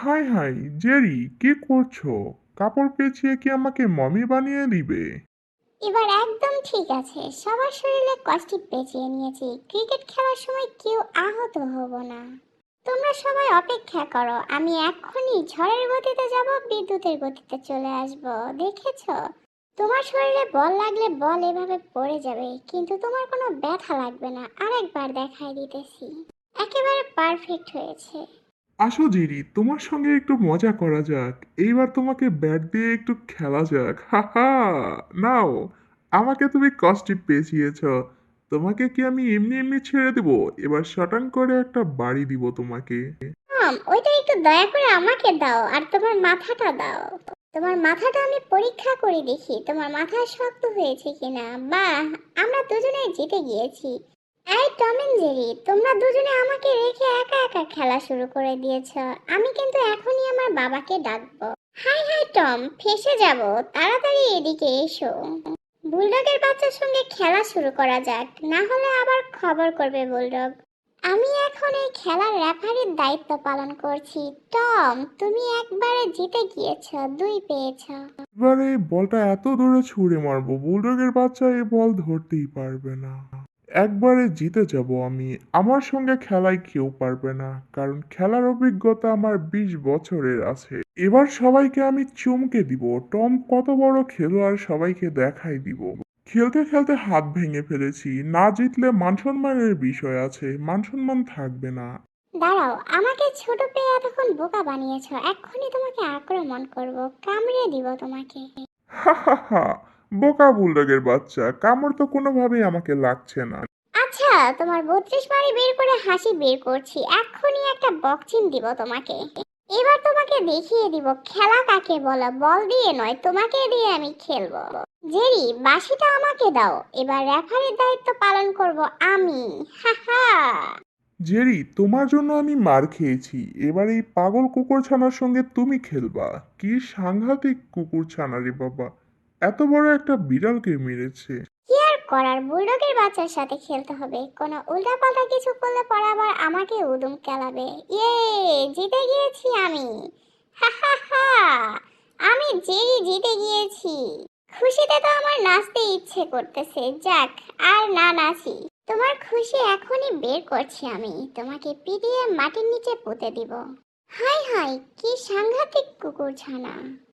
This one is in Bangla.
হাই হাই, জেরি, কি করছ? কাপড় পেঁচিয়ে কি আমাকে মমি বানিয়ে দিবে? এবার একদম ঠিক আছে। সবার শরীরে কষ্টিপ পেঁচিয়ে নিয়েছি। ক্রিকেট খেলার সময় কেউ আহত হব না। তোমরা সবাই অপেক্ষা করো। আমি এক্ষুনি ঝড়ের গতিতে যাব, বিদ্যুতের গতিতে চলে আসব। দেখেছ? তোমার শরীরে বল লাগলে বল এভাবে পড়ে যাবে, কিন্তু তোমার কোনো ব্যথা লাগবে না। আরেকবার দেখাই দিতেছি। একেবারে পারফেক্ট হয়েছে। আসো জেরি, তোমার সঙ্গে একটু মজা করা যাক। এইবার তোমাকে ব্যাট দিয়ে একটু খেলা যাক। হাহা নাও, আমাকে তুমি কষ্টে পেঁচিয়েছ। তোমাকে কি আমি এমনি এমনি ছেড়ে দেবো? এবার শটাং করে একটা বাড়ি দিব তোমাকে। ওইটা একটু দয়া করে আমাকে দাও, আর তোমার মাথাটা দাও। তোমার মাথাটা আমি পরীক্ষা করে দেখি, তোমার মাথা শক্ত হয়েছে কিনা। বাহ, আমরা দুজনে জিতে গিয়েছি। এই টম এন্ড জেরি, তোমরা দুজনে আমাকে রেখে একা একা খেলা শুরু করে দিয়েছ। আমি কিন্তু এখনই আমার বাবাকে ডাকবো। হাই হাই, টম, ফেসে যাব। তাড়াতাড়ি এদিকে এসো। বুলডগের বাচ্চার সঙ্গে খেলা শুরু করা যাক। না হলে আবার খবর করবে বুলডগ। আমি এখন এই খেলার রেফারির দায়িত্ব পালন করছি। টম, তুমি একবারে জিতে গিয়েছ, দুই পেয়েছ। এবারে বলটা এত দূরে ছুঁড়ে মারবো। বুলডগের বাচ্চা এই বল ধরতেই পারবে না। একবারে জিতে যাব আমি। আমার সঙ্গে খেলায় কেউ পারবে না কারণ খেলার অভিজ্ঞতা আমার বিশ বছরের আছে। এবার সবাইকে আমি চমকে দিব। টম কত বড় খেলোয়াড় সবাইকে দেখাই দিব। খেলতে খেলতে হাত ভেঙে ফেলেছি। না জিতলে মান সম্মানের বিষয় আছে মান সম্মান থাকবে না। দাঁড়াও আমাকে ছোট পেয়ে এতক্ষণ বোকা বানিয়েছো। এক্ষুনি তোমাকে আক্রমণ করব কামড়ে দিব তোমাকে। হা হা হা। বোকা বুলডগের বাচ্চা কামড় তো কোনোভাবেই আমাকে লাগছে না। আচ্ছা তোমার বত্রিশ বাড়ি বের করে হাসি বের করছি এক্ষুনি একটা বক্সিং দিব তোমাকে। এবার তোমাকে দেখিয়ে দিব খেলা কাকে বলা বল দিয়ে নয় তোমাকে দিয়ে আমি খেলব। জেরি বাসিটা আমাকে দাও এবার রেফারির দায়িত্ব পালন করব আমি হা হা জেরি তোমার জন্য আমি মার খেয়েছি এবার এই পাগল কুকুর ছানার সঙ্গে তুমি খেলবা। কি সাংঘাতিক কুকুর ছানা রে বাবা। এত বড় একটা বিড়ালকে মেরেছে। কি আর করার? বুলডগের বাচ্চার সাথে খেলতে হবে। কোনো উল্টাপাল্টা কিছু করলে পরে আবার আমাকে উদুম কেলাবে। ইয়ে জিতে গিয়েছি আমি। হা হা হা। আমি জেরি জিতে গিয়েছি। খুশিতে তো আমার নাচতে ইচ্ছে করতেছে। যাক, আর না নাচি। তোমার খুশি এখনই বের করছি আমি। তোমাকে পিটিয়ে মাটির নিচে পুঁতে দিব। হাই হাই, কি সাংঘাতিক কুকুর ছানা